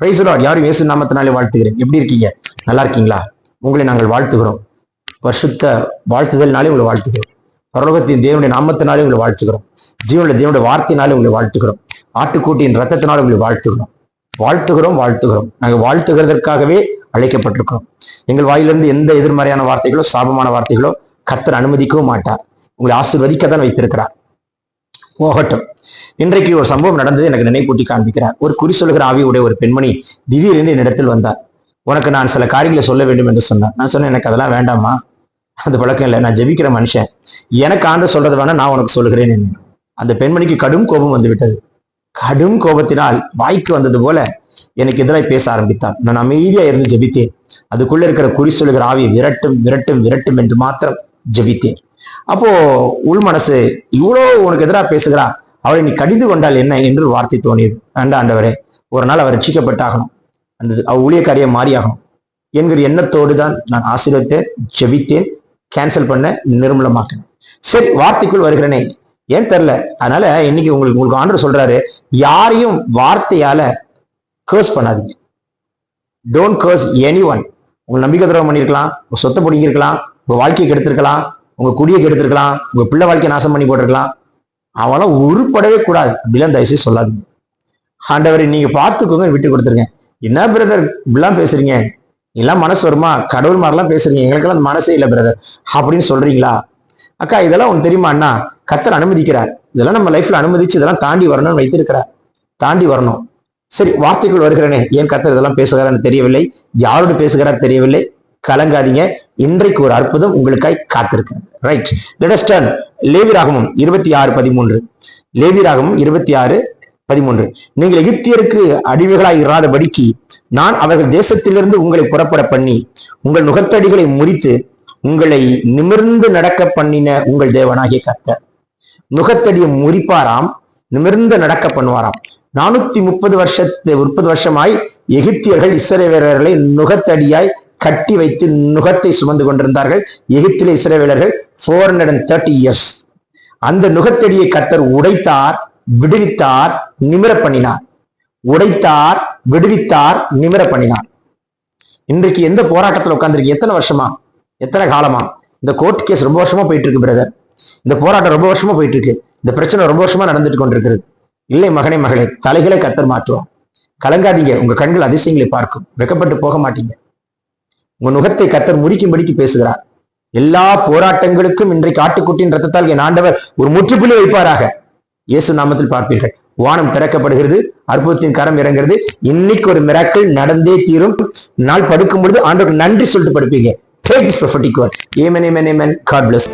Price யாரும் இயேசு நாமத்தினாலே வாழ்த்துகிறேன். எப்படி இருக்கீங்க? நல்லா இருக்கீங்களா? உங்களை நாங்கள் வாழ்த்துகிறோம். பரிசுத்த வாழ்த்துதல்னாலே உங்களை வாழ்த்துகிறோம். பரலோகத்தின் தேவனுடைய நாமத்தினாலே உங்களை வாழ்த்துகிறோம். ஜீவனுடைய தேவனுடைய வார்த்தையினாலே உங்களை வாழ்த்துகிறோம். ஆட்டுக்கூட்டியின் ரத்தத்தினாலே உங்களை வாழ்த்துகிறோம். வாழ்த்துகிறோம் வாழ்த்துகிறோம். நாங்கள் வாழ்த்துகிறதற்காகவே அழைக்கப்பட்டிருக்கிறோம். எங்கள் வாயிலிருந்து எந்த எதிர்மறையான வார்த்தைகளோ சாபமான வார்த்தைகளோ கத்தர் அனுமதிக்கவும் மாட்டார். உங்களை ஆசிர்வதிக்க தான் வைத்திருக்கிறார். போகட்டும். இன்றைக்கு ஒரு சம்பவம் நடந்தது எனக்கு நினைப்பூட்டி காண்பிக்கிறார். ஒரு குறி சொல்லுகிற ஆவியுடைய ஒரு பெண்மணி திடீரென்று என்னிடத்தில் வந்தார். உனக்கு நான் சில காரியங்களை சொல்ல வேண்டும் என்று சொன்னார். நான் சொன்னேன் எனக்கு அதெல்லாம் வேண்டாமா அது பழக்கம் இல்லை. நான் ஜெபிக்கிற மனுஷன். எனக்கு ஆண்டு சொல்றது வேணா நான் உனக்கு சொல்லுகிறேன் அந்த பெண்மணிக்கு கடும் கோபம் வந்து விட்டது கடும் கோபத்தினால் வாய்க்கு வந்தது போல எனக்கு எதிராக பேச ஆரம்பித்தான் நான் அமைதியா இருந்து ஜெபித்தேன். அதுக்குள்ள இருக்கிற குறி சொல்லுகிற ஆவி விரட்டும் விரட்டும் விரட்டும் என்று மாத்திரம் ஜெபித்தேன். அப்போ உள் மனசு இவ்வளோ உனக்கு எதிராக பேசுகிறா? அவளை நீ கடிந்து கொண்டால் என்ன? என்று வார்த்தை தோணியது வேண்டா ஆண்டவரே ஒரு நாள் அவர் ரட்சிக்கப்பட்டாகணும். அந்த அவ ஊழியக்காரியை மாறியாகணும். என்கிற எண்ணத்தோடு தான் நான் ஆசிரியத்தை ஜெபித்தேன் கேன்சல் பண்ண நிர்மூலமாக்கினேன். சரி வார்த்தைக்குள் வருகிறேனே. ஏன் தெரில? அதனால இன்னைக்கு உங்களுக்கு உங்களுக்கு ஆண்டர் சொல்றாரு யாரையும் வார்த்தையால கேர்ஸ் பண்ணாதீங்க. டோன்ட் கேர்ஸ் எனி ஒன் உங்க நம்பிக்கை துரோகம் பண்ணியிருக்கலாம் உங்க சொத்தை பிடிங்கிருக்கலாம் உங்க வாழ்க்கையை கெடுத்திருக்கலாம் உங்க குடியை கெடுத்திருக்கலாம் உங்க பிள்ளை வாழ்க்கையை நாசம் பண்ணி போட்டிருக்கலாம். அவெல்லாம் உருப்படவே கூடாது. அப்படிலாம் தயவுசெய்து சொல்லாதீங்க. ஆண்டவரை நீங்க பார்த்துக்கோங்க விட்டு கொடுத்துருங்க என்ன பிரதர் இப்படிலாம் பேசுறீங்க? எல்லாம் மனசு வருமா? கடவுள் மாதிரிலாம் பேசுறீங்க. எங்களுக்கெல்லாம் அந்த மனசே இல்லை பிரதர் அப்படின்னு சொல்றீங்களா? அக்கா இதெல்லாம் உனக்கு தெரியுமா அண்ணா? கத்தர் அனுமதிக்கிறார். இதெல்லாம் நம்ம லைஃப்ல அனுமதிச்சு இதெல்லாம் தாண்டி வரணும்னு வைத்திருக்கிறார். தாண்டி வரணும். சரி வார்த்தைக்குள் வருகிறேனே. ஏன் கத்தர் இதெல்லாம் பேசுகிறார்னு தெரியவில்லை? யாரோடு பேசுகிறார் தெரியவில்லை? கலங்காதீங்க. இன்றைக்கு ஒரு அற்புதம் உங்களுக்காய் காத்திருக்கு ரைட் லெடஸ்டன் லேவிராகமும் இருபத்தி ஆறு பதிமூன்று. லேவிராகமும் இருபத்தி ஆறு பதிமூன்று. நீங்கள் எகிப்தியருக்கு அடிமைகளாய் இராதபடிக்கு நான் அவர்கள் தேசத்திலிருந்து உங்களை புறப்பட பண்ணி உங்கள் நுகத்தடிகளை முறித்து உங்களை நிமிர்ந்து நடக்க பண்ணின உங்கள் தேவனாகிய கர்த்தர். நுகத்தடியை முறிப்பாராம் நிமிர்ந்து நடக்க பண்ணுவாராம். நானூத்தி முப்பது வருஷத்து முப்பது வருஷமாய் எகிப்தியர்கள் இஸ்ரவேலர்களை நுகத்தடியாய் கட்டி வைத்து நுகத்தை சுமந்து கொண்டிருந்தார்கள். எகிப்தில இஸ்ரேவேலர்கள் four hundred and thirty years அந்த நுகத்தடியை கத்தர் உடைத்தார் விடுவித்தார் நிமிர பண்ணினார் உடைத்தார் விடுவித்தார் நிமிர பண்ணினார் இன்றைக்கு எந்த போராட்டத்தில் உட்கார்ந்திருக்கு எத்தனை வருஷமா? எத்தனை காலமா? இந்த கோர்ட் கேஸ் ரொம்ப வருஷமா போயிட்டு இருக்கு பிரதர் இந்த போராட்டம் ரொம்ப வருஷமா போயிட்டு இருக்கு இந்த பிரச்சனை ரொம்ப வருஷமா நடந்துட்டு கொண்டிருக்கிறது. இல்லை மகனே மகளே தலைகளை கத்தர் மாற்றுவோம் கலங்காதீங்க. உங்க கண்கள் அதிசயங்களை பார்க்கும். வெக்கப்பட்டு போக மாட்டீங்க. உங்க நுகத்தை கத்தர் முறிக்கும்படிக்கு பேசுகிறார் எல்லா போராட்டங்களுக்கும் இன்றைக்கு ஆட்டுக்குட்டியின் ரத்தத்தால் என் ஆண்டவர் ஒரு முற்றுப்புள்ளி வைப்பாராக இயேசு நாமத்தில் பார்ப்பீர்கள் வானம் திறக்கப்படுகிறது அற்புதத்தின் கரம் இறங்குறது இன்னைக்கு ஒரு மிராக்கள் நடந்தே தீரும் நாள் படுக்கும் பொழுது ஆண்டவருக்கு நன்றி சொல்லிட்டு படுப்பீங்க take this prophetic word. Amen, amen, amen. God bless.